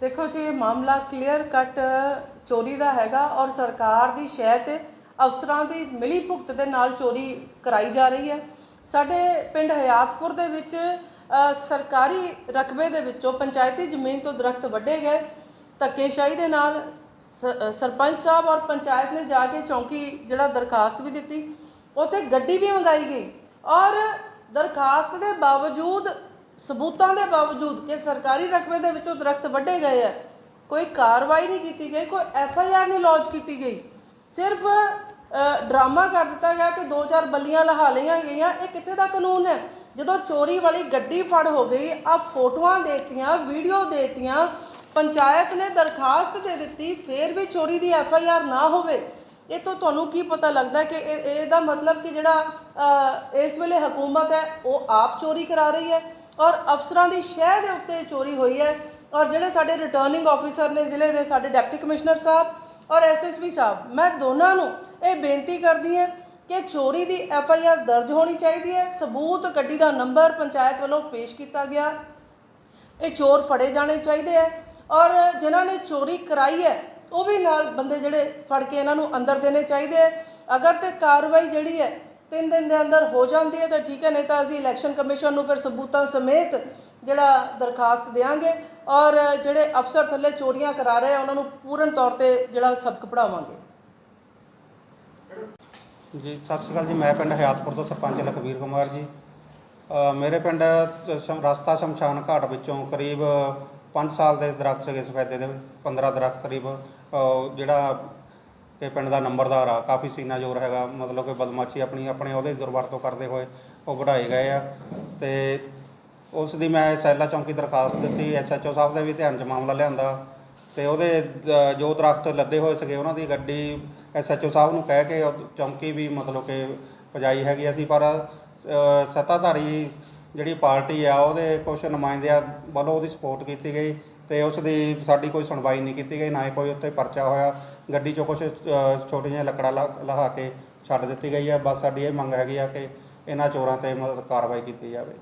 ਦੇਖੋ ਜੀ, ਇਹ ਮਾਮਲਾ ਕਲੀਅਰ ਕੱਟ ਚੋਰੀ ਦਾ ਹੈਗਾ ਔਰ ਸਰਕਾਰ ਦੀ ਸ਼ਹਿ ਤੇ ਅਫਸਰਾਂ ਦੀ ਮਿਲੀ ਭੁਗਤ ਦੇ ਨਾਲ ਚੋਰੀ ਕਰਾਈ ਜਾ ਰਹੀ ਹੈ। ਸਾਡੇ ਪਿੰਡ ਹਯਾਤਪੁਰ ਦੇ ਵਿੱਚ ਸਰਕਾਰੀ ਰਕਬੇ ਦੇ ਵਿੱਚੋਂ ਪੰਚਾਇਤੀ ਜ਼ਮੀਨ ਤੋਂ ਦਰਖਤ ਵੱਢੇ ਗਏ। ਧੱਕੇਸ਼ਾਹੀ ਦੇ ਨਾਲ ਸਰਪੰਚ ਸਾਹਿਬ ਔਰ ਪੰਚਾਇਤ ਨੇ ਜਾ ਕੇ ਚੌਂਕੀ ਜਿਹੜਾ ਦਰਖਾਸਤ ਵੀ ਦਿੱਤੀ, ਉੱਥੇ ਗੱਡੀ ਵੀ ਮੰਗਾਈ ਗਈ ਔਰ ਦਰਖਾਸਤ ਦੇ ਬਾਵਜੂਦ ਸਬੂਤਾਂ ਦੇ ਬਾਵਜੂਦ ਕਿ ਸਰਕਾਰੀ ਰਕਬੇ ਦੇ ਵਿੱਚੋਂ ਦਰਖਤ ਵੱਢੇ ਗਏ ਆ, ਕੋਈ ਕਾਰਵਾਈ ਨਹੀਂ ਕੀਤੀ ਗਈ, ਕੋਈ ਐਫ ਆਈ ਆਰ ਨਹੀਂ ਲੌਂਚ ਕੀਤੀ ਗਈ। ਸਿਰਫ ਡਰਾਮਾ ਕਰ ਦਿੱਤਾ ਗਿਆ ਕਿ ਦੋ ਚਾਰ ਬੱਲੀਆਂ ਲਹਾ ਲਈਆਂ ਗਈਆਂ, ਇਹ ਕਿੱਥੇ ਦਾ ਕਾਨੂੰਨ ਹੈ? ਜਦੋਂ ਚੋਰੀ ਵਾਲੀ ਗੱਡੀ ਫੜ ਹੋ ਗਈ ਆ ਫੋਟੋਆਂ ਦੇਤੀਆਂ ਵੀਡੀਓ ਦੇਤੀਆਂ ਪੰਚਾਇਤ ਨੇ ਦਰਖਾਸਤ ਦੇ ਦਿੱਤੀ, ਫੇਰ ਵੀ ਚੋਰੀ ਦੀ ਐਫ ਆਈ ਆਰ ਨਾ ਹੋਵੇ। ਇਹ ਤੋਂ ਤੁਹਾਨੂੰ ਕੀ ਪਤਾ ਲੱਗਦਾ ਕਿ ਇਹ, ਇਹਦਾ ਮਤਲਬ ਕਿ ਜਿਹੜਾ ਇਸ ਵੇਲੇ ਹਕੂਮਤ ਹੈ, ਉਹ ਆਪ ਚੋਰੀ ਕਰਾ ਰਹੀ ਹੈ? ਔਰ ਅਫਸਰਾਂ ਦੀ ਸ਼ਹਿ ਦੇ ਉੱਤੇ ਚੋਰੀ ਹੋਈ ਹੈ। ਔਰ ਜਿਹੜੇ ਸਾਡੇ ਰਿਟਰਨਿੰਗ ਆਫੀਸਰ ਨੇ ਜ਼ਿਲ੍ਹੇ ਦੇ, ਸਾਡੇ ਡਿਪਟੀ ਕਮਿਸ਼ਨਰ ਸਾਹਿਬ ਔਰ ਐਸਐਸਪੀ ਸਾਹਿਬ, ਮੈਂ ਦੋਨਾਂ ਨੂੰ ਇਹ ਬੇਨਤੀ ਕਰਦੀ ਹਾਂ ਕਿ ਚੋਰੀ ਦੀ ਐਫ ਆਈ ਆਰ ਦਰਜ ਹੋਣੀ ਚਾਹੀਦੀ ਹੈ। ਸਬੂਤ ਗੱਡੀ ਦਾ ਨੰਬਰ ਪੰਚਾਇਤ ਵੱਲੋਂ ਪੇਸ਼ ਕੀਤਾ ਗਿਆ। ਇਹ ਚੋਰ ਫੜੇ ਜਾਣੇ ਚਾਹੀਦੇ ਹੈ ਔਰ ਜਿਨ੍ਹਾਂ ਨੇ ਚੋਰੀ ਕਰਾਈ ਹੈ, ਉਹ ਵੀ ਨਾਲ ਬੰਦੇ ਜਿਹੜੇ ਫੜ ਕੇ ਇਹਨਾਂ ਨੂੰ ਅੰਦਰ ਦੇਣੇ ਚਾਹੀਦੇ ਹੈ। ਅਗਰ ਤੇ ਕਾਰਵਾਈ ਜਿਹੜੀ ਹੈ ਤਿੰਨ ਦਿਨ ਦੇ ਅੰਦਰ ਹੋ ਜਾਂਦੀ ਹੈ ਤਾਂ ਠੀਕ ਹੈ, ਨਹੀਂ ਤਾਂ ਅਸੀਂ ਇਲੈਕਸ਼ਨ ਕਮਿਸ਼ਨ ਨੂੰ ਫਿਰ ਸਬੂਤਾਂ ਸਮੇਤ ਜਿਹੜਾ ਦਰਖਾਸਤ ਦੇਵਾਂਗੇ ਔਰ ਜਿਹੜੇ ਅਫਸਰ ਥੱਲੇ ਚੋਰੀਆਂ ਕਰਾ ਰਹੇ ਆ, ਉਹਨਾਂ ਨੂੰ ਪੂਰਨ ਤੌਰ ਤੇ ਜਿਹੜਾ ਸਬਕ ਪੜਾਵਾਂਗੇ ਜੀ, ਸਤਿ ਸ਼੍ਰੀ ਅਕਾਲ ਜੀ, ਮੈਂ ਪਿੰਡ ਹਯਾਤਪੁਰ ਤੋਂ ਸਰਪੰਚ ਲਖਵੀਰ ਕੁਮਾਰ ਜੀ। ਮੇਰੇ ਪਿੰਡ ਸ਼ਮ- ਰਸਤਾ ਸ਼ਮਸ਼ਾਨ ਘਾਟ ਵਿੱਚੋਂ ਕਰੀਬ 5 ਸਾਲ ਦੇ ਦਰਖਤ ਸੀਗੇ ਸਫੈਦੇ ਦੇ 15 ਦਰਖਤ ਕਰੀਬ। ਜਿਹੜਾ ਕਿ ਪਿੰਡ ਦਾ ਨੰਬਰਦਾਰ ਆ ਕਾਫੀ ਸੀਨਾ ਜ਼ੋਰ ਹੈਗਾ ਮਤਲਬ ਕਿ ਬਦਮਾਸ਼ੀ ਆਪਣੀ ਆਪਣੇ ਉਹਦੇ ਦੁਰਵਰਤੋਂ ਕਰਦੇ ਹੋਏ ਉਹ ਵਢਾਏ ਗਏ ਆ। ਤੇ ਉਸ ਦੀ ਮੈਂ ਸੈਲਾ ਚੌਂਕੀ ਦਰਖਾਸਤ ਦਿੱਤੀ ਐਸਐਚਓ ਸਾਹਿਬ ਦੇ ਵੀ ਧਿਆਨ 'ਚ ਮਾਮਲਾ ਲਿਆਂਦਾ। ਤੇ ਉਹਦੇ ਦ- ਜੋ ਦਰਖਤ ਲੱਦੇ ਹੋਏ ਸੀਗੇ ਉਹਨਾਂ ਦੀ ਗੱਡੀ ਐਸਐਚਓ ਸਾਹਿਬ ਨੂੰ ਕਹਿ ਕੇ ਉਹ ਚੌਂਕੀ ਵੀ ਮਤਲਬ ਕਿ ਪਜਾਈ ਹੈਗੀ ਅਸੀਂ ਪਰ ਅ, ਸੱਤਾਧਾਰੀ ਜਿਹੜੀ ਪਾਰਟੀ ਆ ਉਹਦੇ ਕੁਝ ਨੁਮਾਇੰਦਿਆਂ ਵੱਲੋਂ ਉਹਦੀ ਸਪੋਰਟ ਕੀਤੀ ਗਈ। ਤੇ ਉਸ ਦੀ ਸਾਡੀ ਕੋਈ ਸੁਣਵਾਈ ਨਹੀਂ ਕੀਤੀ ਗਈ, ਨਾ ਹੀ ਕੋਈ ਉੱਤੇ ਪਰਚਾ ਹੋਇਆ। ਗੱਡੀ 'ਚੋਂ ਕੁਝ ਛੋਟੀਆਂ ਜਿਹੀਆਂ ਲੱਕੜਾਂ ਲਾ- ਲਹਾ ਕੇ ਛੱਡ ਦਿੱਤੀ ਗਈ ਹੈ ਬਸ ਸਾਡੀ ਇਹ ਮੰਗ ਹੈਗੀ ਆ ਕਿ ਇਹਨਾਂ ਚੋਰਾਂ ਤੇ ਮਤਲਬ ਕਾਰਵਾਈ ਕੀਤੀ ਜਾਵੇ।